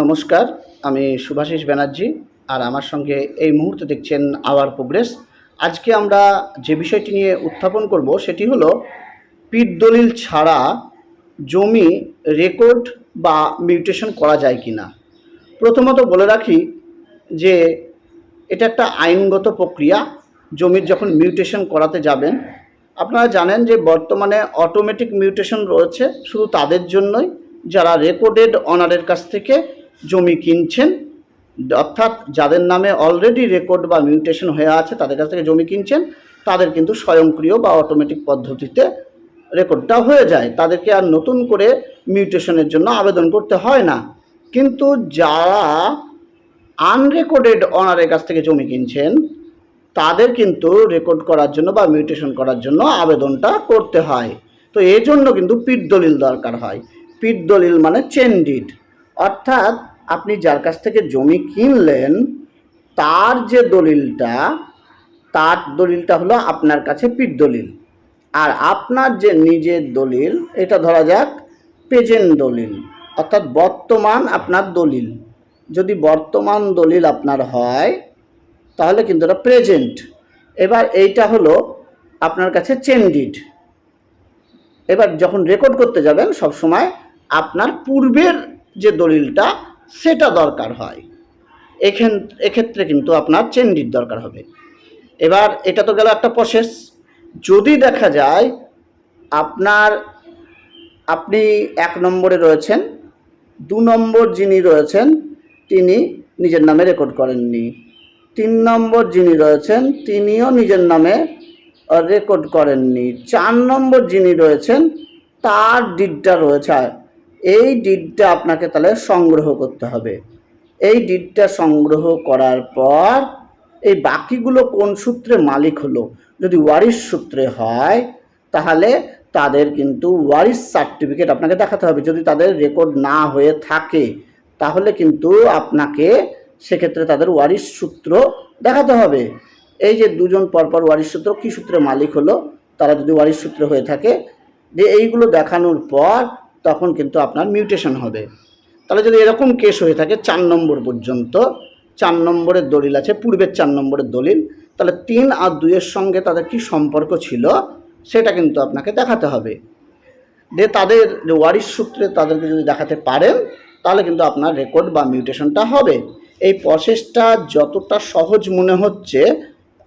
নমস্কার, আমি সুভাষিস ব্যানার্জি আর আমার সঙ্গে এই মুহূর্তে দেখছেন আওয়ার প্রোগ্রেস। আজকে আমরা যে বিষয়টি নিয়ে উত্থাপন করব সেটি হলো পিট দলিল ছাড়া জমি রেকর্ড বা মিউটেশন করা যায় কি না প্রথমত বলে রাখি যে এটা একটা আইনগত প্রক্রিয়া, জমির যখন মিউটেশন করাতে যাবেন, আপনারা জানেন যে বর্তমানে অটোমেটিক মিউটেশন রয়েছে শুধু তাদের জন্যই, যারা রেকর্ডেড অনারের কাছ থেকে জমি কিনছেন, অর্থাৎ যাদের নামে অলরেডি রেকর্ড বা মিউটেশন হয়ে আছে, তাদের কাছ থেকে জমি কিনছেন, তাদের কিন্তু স্বয়ংক্রিয় বা অটোমেটিক পদ্ধতিতে রেকর্ডটা হয়ে যায়। তাদেরকে আর নতুন করে মিউটেশনের জন্য আবেদন করতে হয় না। কিন্তু যারা আনরেকর্ডেড অনারের কাছ থেকে জমি কিনছেন, তাদের কিন্তু রেকর্ড করার জন্য বা মিউটেশন করার জন্য আবেদনটা করতে হয়। তো এই জন্য কিন্তু পিট দলিল দরকার হয়। পিট দলিল মানে চেন ডিড অর্থাৎ আপনি যার কাছ থেকে জমি কিনলেন, তার যে দলিলটা, তার দলিলটা হলো আপনার কাছে পিট দলিল। আর আপনার যে নিজের দলিল, এটা ধরা যাক প্রেজেন্ট দলিল, অর্থাৎ বর্তমান আপনার দলিল। যদি বর্তমান দলিল আপনার হয়, তাহলে কিন্তু এটা প্রেজেন্ট এবার এইটা হলো আপনার কাছে চেনডিড এবার যখন রেকর্ড করতে যাবেন সব সময় আপনার পূর্বের যে দলিলটা, সেটা দরকার হয়। এখান, এক্ষেত্রে কিন্তু আপনার চেনডিড দরকার হবে। এবার এটা তো গেল একটা প্রসেস যদি দেখা যায় আপনার, আপনি এক নম্বরে রয়েছেন, দু নম্বর যিনি রয়েছেন, তিনি নিজের নামে রেকর্ড করেননি। তিন নম্বর যিনি রয়েছেন, তিনিও নিজের নামে রেকর্ড করেননি। চার নম্বর যিনি রয়েছেন, তার ডিডটা রয়েছে এই ডিডটা আপনাকে তাহলে সংগ্রহ করতে হবে। এই ডিডটা সংগ্রহ করার পর এই বাকিগুলো কোন সূত্রে মালিক হলো? যদি ওয়ারিশ সূত্রে হয়, তাহলে তাদের কিন্তু ওয়ারিশ সার্টিফিকেট আপনাকে দেখাতে হবে। যদি তাদের রেকর্ড না হয়ে থাকে, তাহলে কিন্তু আপনাকে সেক্ষেত্রে তাদের ওয়ারিশ সূত্র দেখাতে হবে। এই যে দুজন পরপর ওয়ারিশ সূত্র, কী সূত্রে মালিক হলো? তারা যদি ওয়ারিশ সূত্র হয়ে থাকে যে এইগুলো দেখানোর পর তখন কিন্তু আপনার মিউটেশন হবে। তাহলে যদি এরকম কেস হয়ে থাকে চার নম্বর পর্যন্ত, চার নম্বরের দলিল আছে, পূর্বের চার নম্বরের দলিল, তাহলে তিন আর দুইয়ের সঙ্গে তাদের কি সম্পর্ক ছিল, সেটা কিন্তু আপনাকে দেখাতে হবে। যে তাদের ওয়ারিশ সূত্রে তাদেরকে যদি দেখাতে পারেন, তাহলে কিন্তু আপনার রেকর্ড বা মিউটেশনটা হবে। এই প্রসেসটা যতটা সহজ মনে হচ্ছে,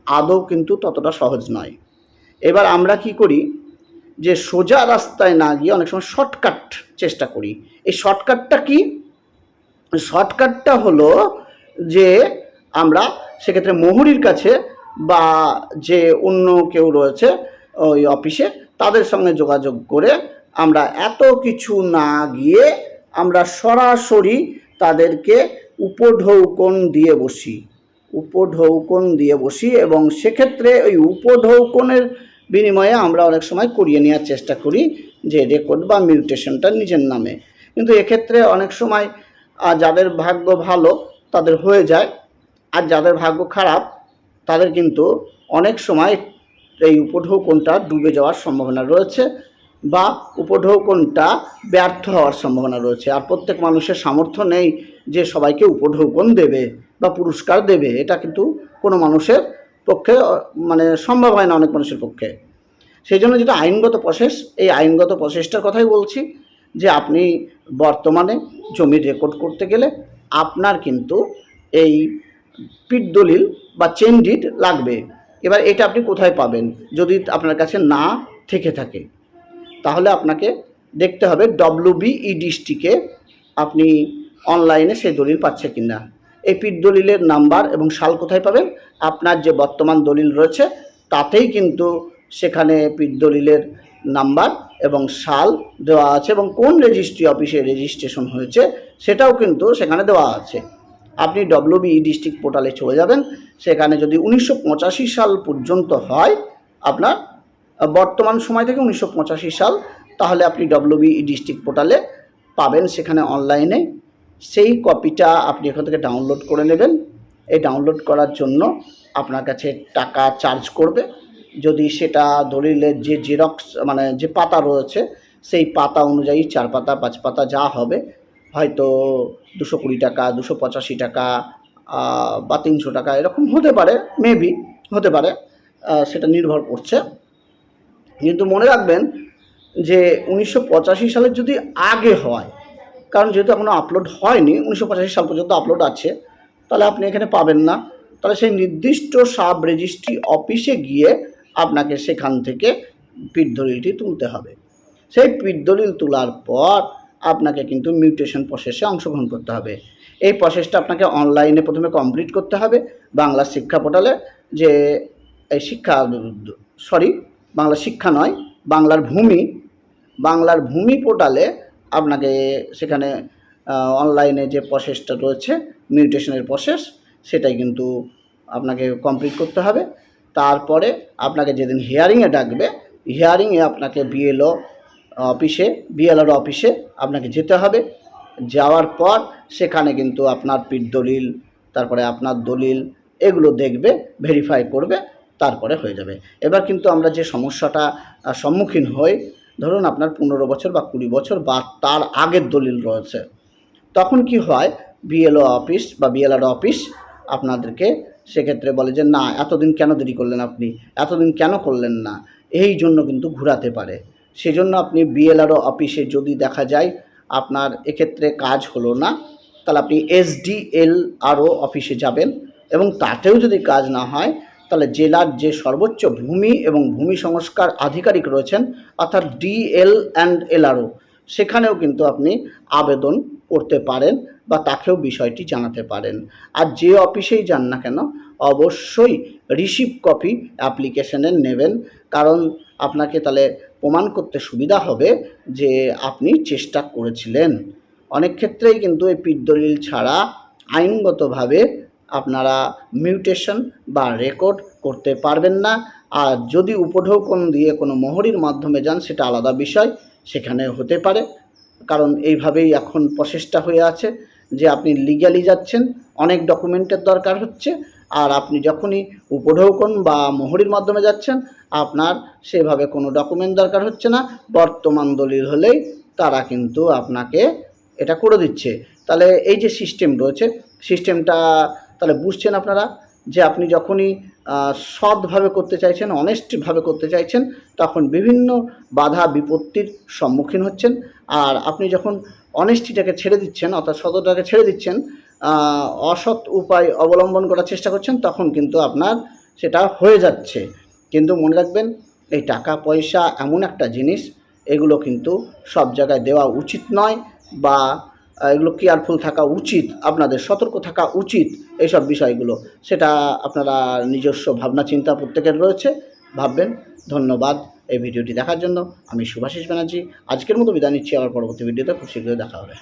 আদৌ কিন্তু ততটা সহজ নয়। এবার আমরা কি করি যে সোজা রাস্তায় না গিয়ে অনেক সময় শর্টকাট চেষ্টা করি। এই শর্টকাটটা কি? শর্টকাটটা হলো যে আমরা সেক্ষেত্রে মোহরির কাছে বা যে অন্য কেউ রয়েছে ওই অফিসে তাদের সঙ্গে যোগাযোগ করে আমরা এত কিছু না গিয়ে আমরা সরাসরি তাদেরকে উপঢৌকন দিয়ে বসি। উপঢৌকন দিয়ে বসি এবং সেক্ষেত্রে ওই উপঢৌকনের বিনিময়ে আমরা অনেক সময় করিয়ে নেওয়ার চেষ্টা করি যে রেকর্ড বা মিউটেশনটা নিজের নামে। কিন্তু এক্ষেত্রে অনেক সময় যাদের ভাগ্য ভালো তাদের হয়ে যায়, আর যাদের ভাগ্য খারাপ তাদের কিন্তু অনেক সময় এই উপঢৌকনটা ডুবে যাওয়ার সম্ভাবনা রয়েছে বা উপঢৌকনটা ব্যর্থ হওয়ার সম্ভাবনা রয়েছে। আর প্রত্যেক মানুষের সামর্থ্য নেই যে সবাইকে উপঢৌকন দেবে বা পুরস্কার দেবে, এটা কিন্তু কোনো মানুষের পক্ষে মানে সম্ভব হয় না অনেক মানুষের পক্ষে। সেই জন্য যেটা আইনগত প্রসেস এই আইনগত প্রসেসটার কথাই বলছি যে আপনি বর্তমানে জমির রেকর্ড করতে গেলে আপনার কিন্তু এই পিট দলিল বা চেন ডিড লাগবে। এবার এটা আপনি কোথায় পাবেন? যদি আপনার কাছে না থেকে থাকে, তাহলে আপনাকে দেখতে হবে ডব্লিউ ই ডিস্ট্রিক্টে আপনি অনলাইনে সেই দলিল পাচ্ছে কিনা। এই পিট দলিলের নাম্বার এবং সাল কোথায় পাবেন? আপনার যে বর্তমান দলিল রয়েছে, তাতেই কিন্তু সেখানে পিট দলিলের নাম্বার এবং সাল দেওয়া আছে এবং কোন রেজিস্ট্রি অফিসে রেজিস্ট্রেশন হয়েছে, সেটাও কিন্তু সেখানে দেওয়া আছে। আপনি ডব্লিউবিই ডিস্ট্রিক্ট পোর্টালে চলে যাবেন, সেখানে যদি উনিশশো পঁচাশি সাল পর্যন্ত হয় আপনার বর্তমান সময় থেকে উনিশশো পঁচাশি সাল, তাহলে আপনি ডব্লিউবিই ডিস্ট্রিক্ট পোর্টালে পাবেন সেখানে অনলাইনে সেই কপিটা আপনি এখান থেকে ডাউনলোড করে নেবেন। এই ডাউনলোড করার জন্য আপনার কাছে টাকা চার্জ করবে। যদি সেটা দলিলের যে জেরক্স মানে যে পাতা রয়েছে, সেই পাতা অনুযায়ী চার পাতা, পাঁচ পাতা যা হবে, হয়তো দুশো কুড়ি টাকা, দুশো পঁচাশি টাকা বা তিনশো টাকা, এরকম হতে পারে মেবি হতে পারে সেটা নির্ভর করছে। কিন্তু মনে রাখবেন যে উনিশশো পঁচাশি সালের যদি আগে হয় কারণ যেহেতু এখনও আপলোড হয়নি, উনিশশো পঁচাশি সাল পর্যন্ত আপলোড আছে, তাহলে আপনি এখানে পাবেন না। তাহলে সেই নির্দিষ্ট সাব রেজিস্ট্রি অফিসে গিয়ে আপনাকে সেখান থেকে পিঠ দলিলটি তুলতে হবে। সেই পিঠ দলিল তোলার পর আপনাকে কিন্তু মিউটেশন প্রসেসে অংশগ্রহণ করতে হবে। এই প্রসেসটা আপনাকে অনলাইনে প্রথমে কমপ্লিট করতে হবে, বাংলা শিক্ষা পোর্টালে যে এই শিক্ষা সরি বাংলা শিক্ষা নয়, বাংলার ভূমি বাংলার ভূমি পোর্টালে আপনাকে সেখানে অনলাইনে যে প্রসেসটা রয়েছে মিউটেশনের প্রসেস সেটাই কিন্তু আপনাকে কমপ্লিট করতে হবে। তারপরে আপনাকে যেদিন হিয়ারিংয়ে ডাকবে হিয়ারিংয়ে আপনাকে বিএলও অফিসে বিএলআর অফিসে আপনাকে যেতে হবে। যাওয়ার পর সেখানে কিন্তু আপনার পিঠ দলিল, তারপরে আপনার দলিল, এগুলো দেখবে ভেরিফাই করবে, তারপরে হয়ে যাবে। এবার কিন্তু আমরা যে সমস্যাটা সম্মুখীন হই ধরুন আপনার পনেরো বছর বা কুড়ি বছর বা তার আগের দলিল রয়েছে। তখন কি হয়? বিএলও অফিস বা বিএলআর অফিস আপনাদেরকে সেক্ষেত্রে বলে যে, না, এতদিন কেন দেরি করলেন আপনি? এতদিন কেন করলেন না? এই জন্য কিন্তু ঘোরাতে পারে। সেজন্য আপনি বিএলআরও অফিসে যদি দেখা যায় আপনার এক্ষেত্রে কাজ হলো না, তাহলে আপনি এসডিএল আরও অফিসে যাবেন এবং তাতেও যদি কাজ না হয় তাহলে জেলার যে সর্বোচ্চ ভূমি এবং ভূমি সংস্কার আধিকারিক রয়েছেন, অর্থাৎ ডিএল অ্যান্ড এলআরও সেখানেও কিন্তু আপনি আবেদন করতে পারেন বা তাকেও বিষয়টি জানাতে পারেন। আর যে অফিসেই যান না কেন, অবশ্যই রিসিভ কপি অ্যাপ্লিকেশনের নেবেন। কারণ আপনাকে তাহলে প্রমাণ করতে সুবিধা হবে যে আপনি চেষ্টা করেছিলেন। অনেক ক্ষেত্রেই কিন্তু এই পিঠ দলিল ছাড়া আইনগতভাবে আপনারা মিউটেশন বা রেকর্ড করতে পারবেন না। আর যদি উপঢৌকন দিয়ে কোনো মোহরির মাধ্যমে যান, সেটা আলাদা বিষয়, সেখানে হতে পারে। কারণ এইভাবেই এখন প্রসেসটা হয়ে আছে যে আপনি লিগ্যালি যাচ্ছেন, অনেক ডকুমেন্টের দরকার হচ্ছে, আর আপনি যখনই উপঢৌকন বা মোহরির মাধ্যমে যাচ্ছেন, আপনার সেভাবে কোনো ডকুমেন্ট দরকার হচ্ছে না। বর্তমান দলিল হলেই তারা কিন্তু আপনাকে এটা করে দিচ্ছে। তাহলে এই যে সিস্টেম রয়েছে সিস্টেমটা তাহলে বুঝছেন আপনারা যে আপনি যখনই সৎভাবে করতে চাইছেন অনেস্টভাবে করতে চাইছেন, তখন বিভিন্ন বাধা বিপত্তির সম্মুখীন হচ্ছেন। আর আপনি যখন অনেস্টিটাকে ছেড়ে দিচ্ছেন, অর্থাৎ সততাকে ছেড়ে দিচ্ছেন অসৎ উপায় অবলম্বন করার চেষ্টা করছেন, তখন কিন্তু আপনার সেটা হয়ে যাচ্ছে। কিন্তু মনে রাখবেন, এই টাকা, পয়সা এমন একটা জিনিস, এগুলো কিন্তু সব জায়গায় দেওয়া উচিত নয় বা এগুলো কেয়ারফুল থাকা উচিত, আপনাদের সতর্ক থাকা উচিত এইসব বিষয়গুলো। সেটা আপনারা নিজস্ব ভাবনা চিন্তা প্রত্যেকের রয়েছে, ভাববেন। ধন্যবাদ এই ভিডিওটি দেখার জন্য। আমি সুভাষিস ব্যানার্জি, আজকের মতো বিদায় নিচ্ছি, আবার পরবর্তী ভিডিওতে খুব শীঘ্রই দেখা হবে।